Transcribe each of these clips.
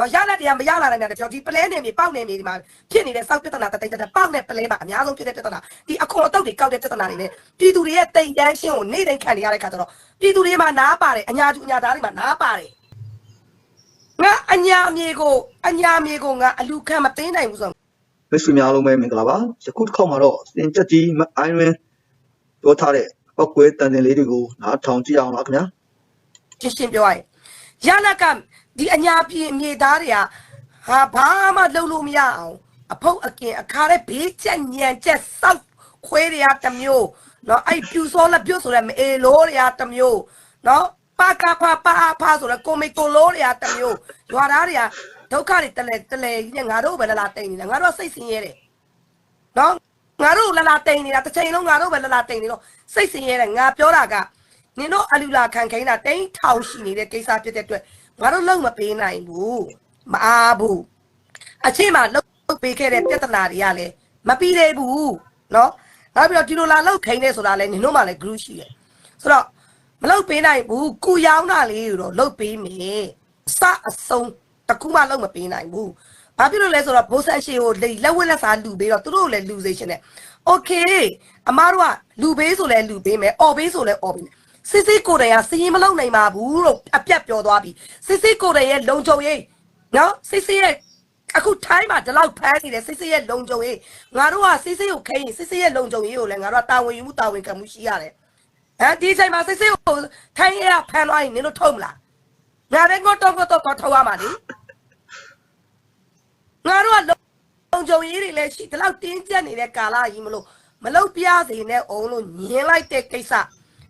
နော်ရလက်တရားမရလာနိုင်တဲ့ကြောင့်ဒီပလဲနေမြေပေါက်နေမြေဒီမှာဖြစ်နေတဲ့စောက်ပြဿနာတသိန်းတဲ့ပေါက်နဲ့ပလဲမှာအများဆုံးဖြစ်တဲ့ပြဿနာဒီအခွန်အတုတ်တွေကောက်တဲ့ပြဿနာတွေနဲ့ပြည်သူတွေရဲ့တိမ်တန်းရှင်းကိုနေ့တိုင်းခံနေရတဲ့ခါကျတော့ပြည်သူတွေမှာနားပါတယ်အညာသူအညာသားတွေမှာနားပါတယ်ငါအညာမြေကိုအညာမြေကိုငါအလူခံမသိနိုင်ဘူးဆိုမိတ်ဆွေများအားလုံးပဲမင်္ဂလာပါယခုတစ်ခေါက်မှာတော့စင်ချက်ကြီးအိုင်းရင်းပြောထားတဲ့ပောက်ကွဲတန်တင်လေးတွေကိုနားထောင်ကြည့်အောင်လားခင်ဗျာရှင်းရှင်းပြောရရင်ရလက်က ဒီအညာပြေအမြေသားတွေကဟာဘာမှလှုပ်လို့မရအောင်အဖုတ်အကင်အခါတဲ့ဘေးချက်ညံချက်စောက်ခွဲတွေကတစ်မျိုးနော်အဲ့ပြူစောလက်ပြုတ်ဆိုတဲ့မအေလိုတွေကတစ်မျိုးနော်ပကဖပအဖဆိုတဲ့ကိုမေကိုလိုတွေကတစ်မျိုးရွာသားတွေကဒုက္ခတွေတလဲတလဲကြီးနဲ့ငါတို့ပဲလလာတိန်နေတာငါတို့စိတ်ဆင်းရဲတယ်နော်ငါတို့လလာတိန်နေတာတစ်ချိန်လုံးငါတို့ပဲလလာတိန်နေတော့စိတ်ဆင်းရဲတယ်ငါပြောတာကနင်တို့အလူလာခံခိုင်းတာတိန်ထောင်ရှိနေတဲ့ကိစ္စဖြစ်တဲ့အတွက် ငါတို့လုံမပေးနိုင်ဘူးမအားဘူးအချိန်မှလုံပေးခဲ့တဲ့ပြဿနာတွေကလည်းမပြီးသေးဘူးနော်နောက်ပြီးတော့ဒီလိုလာလောက်ခိုင်းနေဆိုတာလည်းနင်တို့မှလည်း group ရှိတယ်ဆိုတော့မလုံပေးနိုင်ဘူးကုရောင်းတာလေးတော့လုံပေးမယ်အစအဆုံးတကူမှလုံမပေးနိုင်ဘူးဘာဖြစ်လို့လဲဆိုတော့ဘိုးဆက်ရှေကိုလက်ဝက်လက်စားလူပေးတော့သူတို့လည်းလူစေရှင်တယ် okay အမားတို့ကလူပေးဆိုလဲလူပေးမယ်អော်ပေးဆိုလဲអော်ပေးမယ် စစ်စစ်ကိုယ်တိုင်ကစရင်မလုံနိုင်ပါဘူးလို့အပြတ်ပြောသွားပြီစစ်စစ်ကိုယ်တိုင်ရဲ့လုံခြုံရေးနော်စစ်စစ်ရဲ့အခုထိုင်းမှာဒီလောက်ဖမ်းနေတယ်စစ်စစ်ရဲ့လုံခြုံရေးငါတို့ကစစ်စစ်ကိုခဲရင်စစ်စစ်ရဲ့လုံခြုံရေးကိုလည်းငါတို့ကတာဝန်ယူမှုတာဝန်ခံမှုရှိရတယ်ဟမ်ဒီအချိန်မှာစစ်စစ်ကိုထိုင်းရဲ့ဖမ်းသွားရင်နင်တို့ထုံးမလားငါလည်းငေါတော့ငေါတော့ထုတ်ရမှာလေငါတို့ကလုံခြုံရေးတွေလည်းရှိဒီလောက်တင်းကျပ်နေတဲ့ကာလကြီးမလို့မလုတ်ပြစေနဲ့အောင်လို့ညင်လိုက်တဲ့ကိစ္စ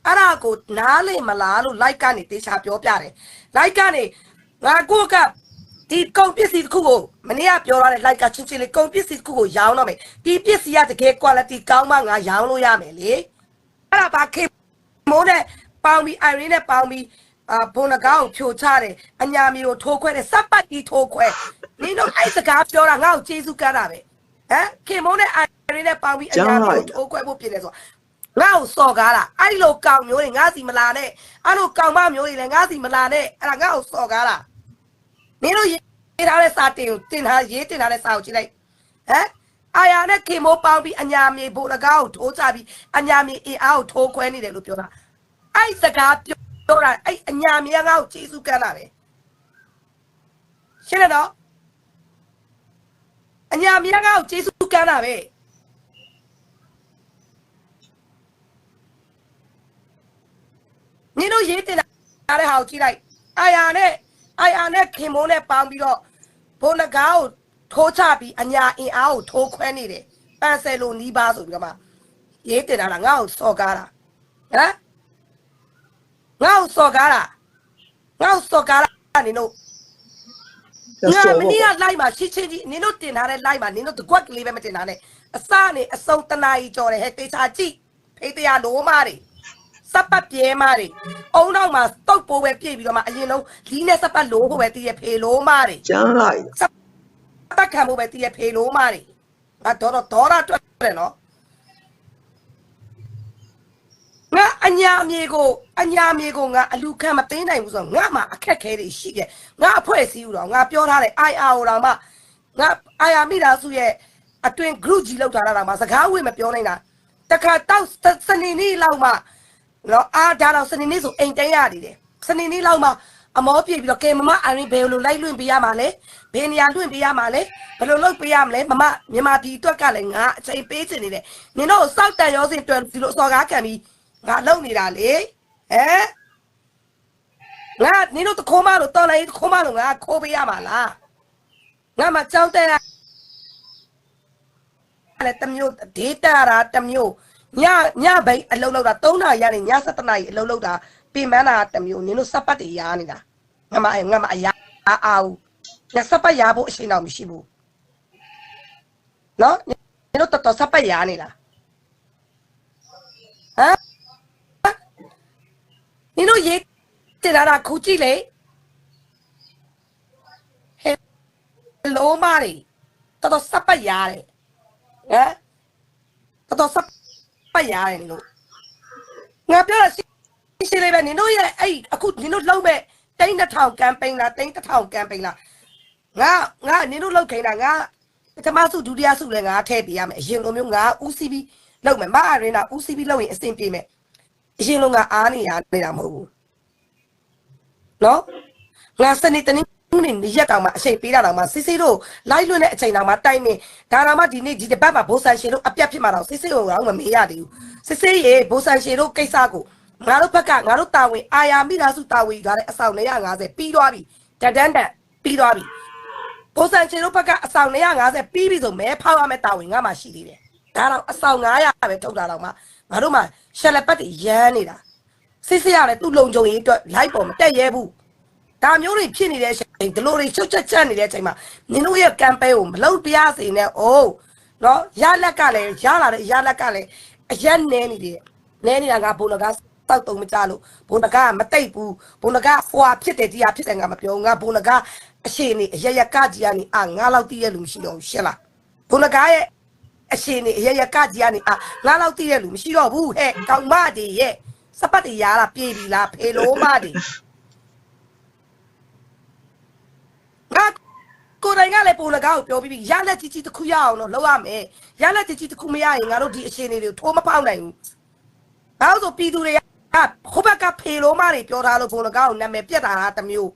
အဲ့ဒါကိုနားလေမလားလို့ like ကနေတေချာပြောပြတယ် like ကနေငါကိုကဒီကုန်ပစ္စည်းတစ်ခုကိုမနေ့ကပြောရတဲ့ like ကချင်းချင်းလေးကုန်ပစ္စည်းတစ်ခုကိုရောင်းတော့မယ်ဒီပစ္စည်းကတကယ် quality ကောင်းမှငါရောင်းလို့ရမယ်လေအဲ့ဒါဘာခေမိုးနဲ့ပေါင်းပြီး irene နဲ့ပေါင်းပြီးအာဘုံနကောင်းကိုဖြိုချတယ်အညာမီကိုထိုးခွဲတယ်စပ်ပတ်ကြီးထိုးခွဲနင်တို့အဲ့စကားပြောတာငါ့ကိုကျေးဇူးကမ်းတာပဲဟမ်ခင်မိုးနဲ့ irene နဲ့ပေါင်းပြီးအညာမီကိုထိုးခွဲဖို့ပြင်တယ်ဆိုတော့ ငါ့ကိုစော်ကားတာအဲ့လိုကောင်မျိုးတွေငါစီမလာနဲ့အဲ့လိုကောင်မမျိုးတွေလည်းငါစီမလာနဲ့အဲ့ဒါငါ့ကိုစော်ကားတာမင်းတို့ရေးထားတဲ့စာတင်ကိုတင်ထားရေးတင်ထားတဲ့စာကိုကြည့်လိုက်ဟမ်အာယာနဲ့ခေမိုးပေါင်းပြီးအညာမြေဘိုလကားကိုထိုးချပြီးအညာမြေအင်အားကိုထိုးခွဲနေတယ်လို့ပြောတာအဲ့စကားပြောတာအဲ့အညာမြေကငါ့ကိုကျေးဇူးကမ်းတာပဲရှင်းတယ်နော်အညာမြေကငါ့ကိုကျေးဇူးကမ်းတာပဲ နင်တို့ရေးတင်တာတဲ့ဟာကိုကြည့်လိုက်အာယာနဲ့အာယာနဲ့ခင်မိုးနဲ့ပေါင်းပြီးတော့ဘုံနဂါကိုထိုးချပြီးအညာအင်အားကိုထိုးခွဲနေတယ်ပန်ဆယ်လိုနီးပါဆိုပြီးတော့မှရေးတင်တာလားငါ့ကိုစော်ကားတာဟမ်ငါ့ကိုစော်ကားတာငါ့ကိုစော်ကားတာနင်တို့ငါမင်းကလိုက်မှာရှစ်ချင်းကြီးနင်တို့တင်ထားတဲ့လိုက်မှာနင်တို့တကွက်ကလေးပဲမတင်ထားနဲ့အစနဲ့အစုံတနာကြီးကြော်တယ်ဟဲ့တေချာကြည့်ဖေးတရားလိုမားတွေ စပ်ပတ်ပြဲမားတွေအုံနောက်မှာတုတ်ပိုးပဲပြည့်ပြီးတော့မှအရင်လုံးလီးနဲ့စပ်ပတ်လိုဖို့ပဲတည်ရဖေလိုမားတွေကျန်းလိုက်စပ်ပတ်ခံဖို့ပဲတည်ရဖေလိုမားတွေငါတော့တော့ဒေါရတွက်တယ်နော်ငါအညာမြေကိုအညာမြေကိုငါအလူခံမသိနိုင်ဘူးဆိုတော့ငါမှအခက်ခဲတွေရှိတယ်ငါအဖွဲ့အစည်းဦးတော့ငါပြောထားတယ် IR ဟိုတော့မှငါ IR မိသားစုရဲ့အတွင် group ကြီးလောက်ထားတာတော့မှစကားဝင်မပြောနိုင်တာတခါတောက်စနေနေ့လောက်မှ နော်အားဒါတော့စနေနေ့ဆိုအိမ်တိုင်းရနေတယ်စနေနေ့လောက်မှအမောပြေပြီးတော့ကဲမမအရင်ဘယ်လိုလိုက်လွင့်ပေးရမှာလဲဘယ်နေရာလွင့်ပေးရမှာလဲဘယ်လိုလုပ်ပေးရမလဲမမမြန်မာပြည်အတွက်ကလည်းငါအချိန်ပေးချင်နေတယ်နင်တို့စောက်တန်ရောစင်တွယ်ဒီလိုစော်ကားခံပြီးငါလုံနေတာလေဟမ်ငါနင်တို့တခိုးမလို့တော်လိုက်တခိုးမလို့ငါခိုးပေးရမှာလားငါမှကြောက်တဲ့လည်းတမျိုးဒေတာရာတမျိုး ညညဘိတ်အလုံးလောက်တာ3နာရီရနေည7နာရီအလုံးလောက်တာပြင်ပန်းတာတမျိုးနင်တို့စပတ်တွေရားနေတာငါမငါမအရာအားဘူးညစပတ်ရားဖို့အချိန်တော့မရှိဘူးနော်နင်တို့တော်တော်စပတ်ရားနေတာဟမ်နင်တို့ရေးတင်လာတာခုကြည့်လေဟဲ့လိုမာရီတော်တော်စပတ်ရားတယ်ဟမ်တော်တော်စ ပတ်ရားတယ်လို့ငါပြောတာရှင်းရှင်းလေးပဲနင်တို့ရဲ့အဲ့အခုနင်တို့လုံးမဲ့တိန်းတစ်ထောင်ကမ်ပိန်းလားတိန်းတစ်ထောင်ကမ်ပိန်းလားငါငါနင်တို့လောက်ခိုင်းတာငါပထမစုဒုတိယစုလည်းငါထည့်ပေးရမယ်အရင်လိုမျိုးငါဦးစီးပြီးလောက်မယ်မအရင်ကဦးစီးပြီးလောက်ရင်အဆင်ပြေမယ်အရင်လိုငါအားနေရနေတာမဟုတ်ဘူးနော်ငါစနေတနေ့ နေ့ရက်ကောင်မှအချိန်ပေးတာတော့မှစစ်စစ်တို့လိုက်လွတ်တဲ့အချိန်တော့မှတိုင်နေဒါတော့မှဒီနေ့ဒီတစ်ပတ်မှာဘိုးဆန်ရှင်တို့အပြတ်ဖြစ်မှာတော့စစ်စစ်ကိုတော့မမေးရသေးဘူးစစ်စစ်ရေဘိုးဆန်ရှင်တို့ကိစ္စကိုငါတို့ဘက်ကငါတို့တာဝန်အာယာမိသားစုတာဝန်ယူထားတဲ့အဆောင်150ပြီးသွားပြီတန်တန်တန်ပြီးသွားပြီဘိုးဆန်ချင်တို့ဘက်ကအဆောင်150ပြီးပြီဆိုမဲဖောက်ရမယ့်တာဝန်ငါမှရှိသေးတယ်ဒါတော့အဆောင်900ပဲထုတ်တာတော့မှငါတို့မှရှယ်လက်ပတ်တွေရမ်းနေတာစစ်စစ်ရတယ်သူ့လုံခြုံရေးအတွက်လိုက်ပေါ်မတက်ရဲဘူး ဒါမျိုးတွေဖြစ်နေတဲ့အချိန်ဒီလိုတွေချုပ်ချက်ချက်နေတဲ့အချိန်မှာနင်တို့ရဲ့ campaign ကိုမလုပ်ပြရစေနဲ့အိုးနော်ရလက်ကလည်းရလာတဲ့ရလက်ကလည်းအရက်နဲနေတယ်နဲနေတာကဘုံလကတောက်တုံမကြလို့ဘုံလကမတိတ်ဘူးဘုံလကဟွာဖြစ်တယ်တရားဖြစ်တယ်ငါမပြောဘူးငါဘုံလကအရှိနေအရရကကြီးကနေအာငါလောက်တည်ရလူမရှိတော့ဘူးရှင်းလားဘုံလကရဲ့အရှိနေအရရကကြီးကနေအာငါလောက်တည်ရလူမရှိတော့ဘူးဟဲ့ကောင်မတွေရဲ့စပတ်တွေရလာပြေးပြီလားဖေလိုမတွေငါ ကိုယ်တိုင်ကလည်းပုံလကားကိုပြောပြီးပြီရလက်ကြီးကြီးတစ်ခုရအောင်တော့လုပ်ရမယ်ရလက်ကြီးကြီးတစ်ခုမရရင်ငါတို့ဒီအရှင်တွေကိုထိုးမပေါက်နိုင်ဘူးဘာလို့ဆိုပြည်သူတွေကဟိုဘက်ကဖေလိုမတွေပြောထားလို့ပုံလကားကိုနာမည်ပြက်တာလားတစ်မျိုး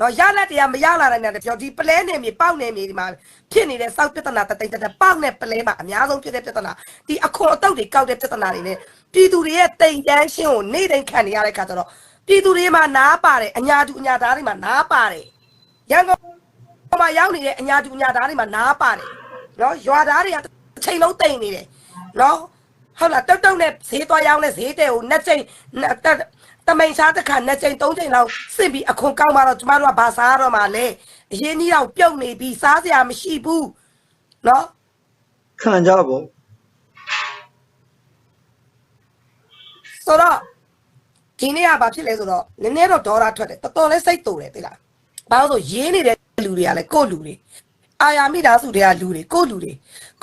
နော်ရလက်တရားမရလာနိုင်တဲ့ပြောဒီပလဲနေမြေပေါက်နေမြေဒီမှာဖြစ်နေတဲ့စောက်ပြဿနာတတိတတပေါက်နေပလဲမှာအများဆုံးဖြစ်တဲ့ပြဿနာဒီအခွန်အတုတ်တွေကောက်တဲ့ပြဿနာတွေနဲ့ပြည်သူတွေရဲ့တိမ်တန်းရှင်းကိုနေတိုင်းခံနေရတဲ့ခါကျတော့ပြည်သူတွေမှာနားပါတယ်အညာတူအညာသားတွေမှာနားပါတယ်ရန်ကုန် ဟိုမှာရောက်နေတဲ့အညာတူညာသားတွေမှာနားပါတယ်နော်ရွာသားတွေကအချိန်လုံးတိမ်နေတယ်နော်ဟုတ်လားတုတ်တုတ်နဲ့ဈေးသွားရောက်လဲဈေးတဲ့ကိုနှစ်ချိန်နှစ်တက်တမိန်စားတစ်ခါနှစ်ချိန်သုံးချိန်လောက်စစ်ပြီးအခွန်ကောက်မှတော့ကျမတို့ကဘာစားရတော့မှလဲအရင်ကြီးတော့ပြုတ်နေပြီးစားစရာမရှိဘူးနော်ခံကြပေါ့ဆိုတော့ဒီနေ့ကဘာဖြစ်လဲဆိုတော့နည်းနည်းတော့ဒေါ်လာထွက်တယ်တော်တော်လေးစိတ်တူတယ်သိလားဘာလို့ဆိုရေးနေတဲ့ လူတွေကလည်းကိုယ့်လူတွေအာယာမိသားစုတွေကလူတွေကိုယ့်လူတွေ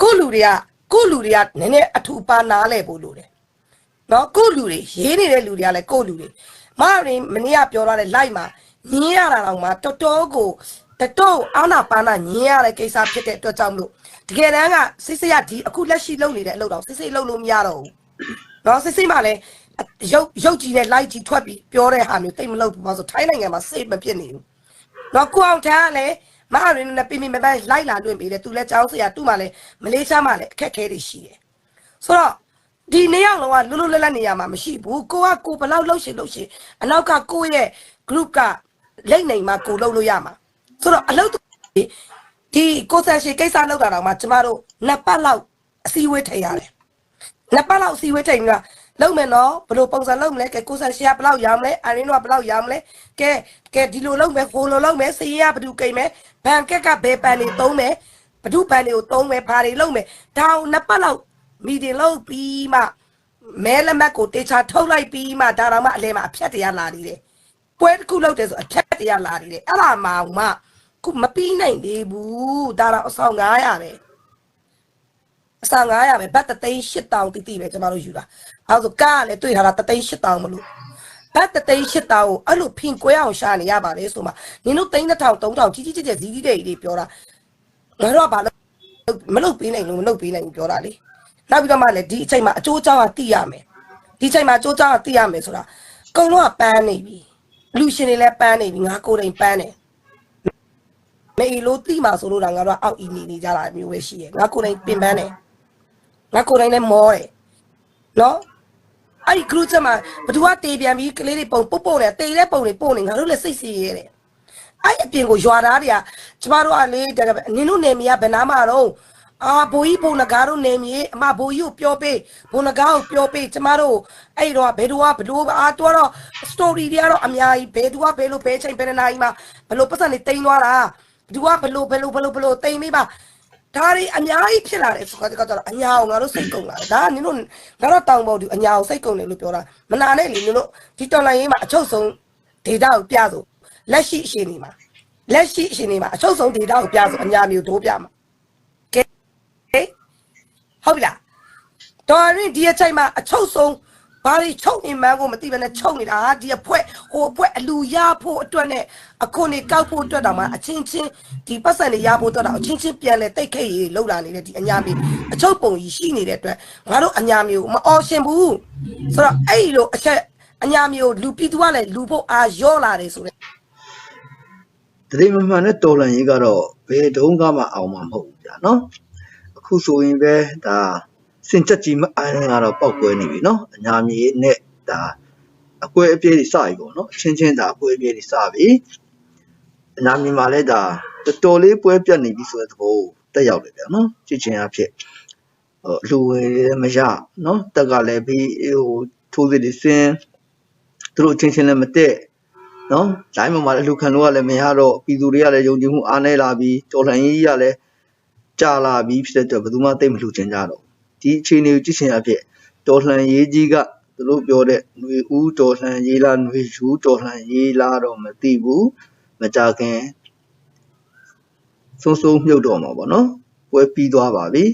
ကိုယ့်လူတွေကကိုယ့်လူတွေကနည်းနည်းအထူပါနားလဲဖို့လိုတယ်နော်ကိုယ့်လူတွေရေးနေတဲ့လူတွေကလည်းကိုယ့်လူတွေမရင်မနေ့ကပြောထားတဲ့ live မှာညင်းရတာတော့မှတော်တော်ကိုတော်တော်အာနာပါနာညင်းရတဲ့ကိစ္စဖြစ်တဲ့အတွက်ကြောင့်မလို့တကယ်တမ်းကစစ်စစ်ရဒီအခုလက်ရှိလုပ်နေတဲ့အလုပ်တော့စစ်စစ်လုပ်လို့မရတော့ဘူးနော်စစ်စစ်မှလည်းရုပ်ရုပ်ကြီးနဲ့ light ကြီးထွက်ပြီးပြောတဲ့ဟာမျိုးတိတ်မလုပ်ဘူးပါဆိုထိုင်းနိုင်ငံမှာ safe မဖြစ်နေဘူး နော်ကိုအောင်ထမ်းကလည်းမဟာရင်းနဲ့ပြင်းပြင်းမပန်းလိုက်လာလွင့်ပေးတယ်သူလည်းကြောင်းစရာသူ့မှာလည်းမလေးရှားမှာလည်းအခက်အခဲတွေရှိတယ်ဆိုတော့ဒီနေ့ရောက်လုံးကလွတ်လွတ်လပ်လပ်နေရမှာမရှိဘူးကိုကကိုဘယ်လောက်လှုပ်ရှင်လှုပ်ရှင်အနောက်ကကိုရဲ့ group ကလိမ့်နိုင်မှာကိုလှုပ်လို့ရမှာဆိုတော့အလုပ်ဒီကိုဆန်ရှေကိစ္စလောက်တာတော့မှကျမတို့နှစ်ပတ်လောက်အစည်းအဝေးထည့်ရတယ်နှစ်ပတ်လောက်အစီအဝေးထိုင်ပြီးတော့ လုံမယ်နော်ဘယ်လိုပုံစံလုံမလဲကဲကိုဆန်ရှီကဘယ်လောက်ရောင်းမလဲအရင်းတို့ကဘယ်လောက်ရောင်းမလဲကဲကဲဒီလိုလုံမယ်ဟိုလိုလုံမယ်စရင်ကဘယ်သူကိမ့်မယ်ဘန်ကက်ကဘယ်ပန်တွေသုံးမယ်ဘယ်သူပန်တွေကိုသုံးမယ်ဘာတွေလုံမယ်ဒါအောင်နှစ်ပတ်လောက်မီတင်လုပ်ပြီးမှမဲလက်မှတ်ကိုတေချာထုတ်လိုက်ပြီးမှဒါတော့မှအလဲမှာအဖြတ်တရားလာနေတယ်ပွဲတစ်ခုလုပ်တယ်ဆိုအဖြတ်တရားလာနေတယ်အဲ့ဒါမှမှခုမပြီးနိုင်သေးဘူးဒါတော့အဆောင်900ပဲ အစာ900ပဲဘတ်တသိန်း8000တိတိပဲကျွန်တော်တို့ယူတာအဲဒါဆိုကားကလည်းတွေ့ထားတာတသိန်း8000မလို့ဘတ်တသိန်း8000ကိုအဲ့လိုဖင်ကွဲအောင်ရှာနေရပါလေဆိုမှနင်တို့သိန်း1000 3000ကြီးကြီးကျယ်ကျယ်ဇီးကြီးတွေပြောတာငါတို့ကဘာလို့မလုပ်ပေးနိုင်လို့မလုပ်ပေးနိုင်ဘူးပြောတာလေနောက်ပြီးတော့မှလည်းဒီအချိန်မှာအကျိုးအကြောင်းကသိရမယ်ဒီအချိန်မှာအကျိုးအကြောင်းကသိရမယ်ဆိုတာအကုန်လုံးကပန်းနေပြီလူရှင်တွေလည်းပန်းနေပြီငါကိုယ်တိုင်ပန်းနေမေလို့တိမှာဆိုလို့တော့ငါတို့ကအောက်အီနေနေကြတာမျိုးပဲရှိရယ်ငါကိုယ်တိုင်ပင်ပန်းနေ ငါကိုယ်တိုင်လည်းမောတယ်နော်အဲ့ဒီ group ချက်မှာဘသူကတေးပြန်ပြီးကလေးတွေပုံပုတ်ပုတ်တယ်တေးတဲ့ပုံတွေပို့နေငါတို့လည်းစိတ်စီရဲတယ်အဲ့အပြင်ကိုရွာသားတွေကကျမတို့ကလေနင်တို့နေမရဘယ်နာမှတော့အာဘိုးကြီးဘုံနဂါတို့နေမြေအမဘိုးကြီးကိုပြောပေးဘုံနဂါကိုပြောပေးကျမတို့အဲ့တော့ဘယ်သူကဘလို့အာတော့တော့ story တွေကတော့အများကြီးဘယ်သူကဘယ်လိုဘယ်ချိန်ဘယ်နာရီမှာဘလို့ပတ်စံနေတိန်သွားတာဘသူကဘလို့ဘလို့ဘလို့ဘလို့တိန်မိပါ ဒါတွေအများကြီးဖြစ်လာတယ်ဆိုတော့ကတော့အညာအောင်ငါတို့စိတ်ကုန်လာတယ်ဒါကနင်တို့ငါတို့တောင်ပေါ်ဒီအညာအောင်စိတ်ကုန်တယ်လို့ပြောတာမနာနဲ့လေနင်တို့ဒီတော်လိုင်းရေးမှာအချုပ်ဆုံးဒေတာကိုပြဆိုလက်ရှိအရှင်နေမှာလက်ရှိအရှင်နေမှာအချုပ်ဆုံးဒေတာကိုပြဆိုအညာမျိုးဒိုးပြမှာကဲဟုတ်ပြီလားတော်ရင်ဒီအချိန်မှာအချုပ်ဆုံး ဘာတွေချုပ်နေမှန်းကိုမသိဘဲနဲ့ချုပ်နေတာဟာဒီအဖွဲဟိုအဖွဲအလူရဖို့အတွက်နဲ့အခုနေကောက်ဖို့အတွက်တောင်မှအချင်းချင်းဒီပတ်စံတွေရဖို့အတွက်တော့အချင်းချင်းပြန်လဲတိတ်ခိတ်ရေးလှုပ်လာနေတဲ့ဒီအညာမျိုးအချုပ်ပုံကြီးရှိနေတဲ့အတွက်ငါတို့အညာမျိုးမအော်ရှင်ဘူးဆိုတော့အဲ့ဒီလိုအချက်အညာမျိုးလူပြည်သူကလည်းလူဖို့အာရော့လာတယ်ဆိုတဲ့တတိမမှန်တဲ့တော်လန်ရေးကတော့ဘယ်တုန်းကမှအောင်မှာမဟုတ်ဘူးဗျာနော်အခုဆိုရင်ပဲဒါ စင်ချက်ကြီးမအိုင်းကတော့ပောက်ကွဲနေပြီနော်အညာမြေနဲ့ဒါအကွဲအပြဲတွေစပြီပေါ့နော်အချင်းချင်းဒါအကွဲအပြဲတွေစပြီအညာမြေမှာလည်းဒါတော်တော်လေးပွဲပြတ်နေပြီဆိုတဲ့သဘောတက်ရောက်တယ်ဗျာနော်ကြည့်ချင်အဖြစ်ဟိုလူဝင်လည်းမရနော်တက်ကလည်းပြီးဟိုထိုးစစ်တွေစင်းသူတို့အချင်းချင်းလည်းမတက်နော်လိုင်းပေါ်မှာလည်းလူခံလို့ကလည်းမရတော့ပြည်သူတွေကလည်းယုံကြည်မှုအားနည်းလာပြီးတော်လှန်ရေးကြီးကလည်းကြာလာပြီးဖြစ်တဲ့အတွက်ဘယ်သူမှသိမ့်မလှူချင်ကြတော့ ဒီအခြေအနေကိုကြည့်ချင်အဖြစ်တော်လှန်ရေးကြီးကသူတို့ပြောတဲ့ຫນွေဦးတော်လှန်ရေးလားຫນွေယူတော်လှန်ရေးလားတော့မသိဘူးမကြခင်ဆုံးဆုံးမြုပ်တော့မှာပေါ့နော်ပွဲပြီးသွားပါပြီ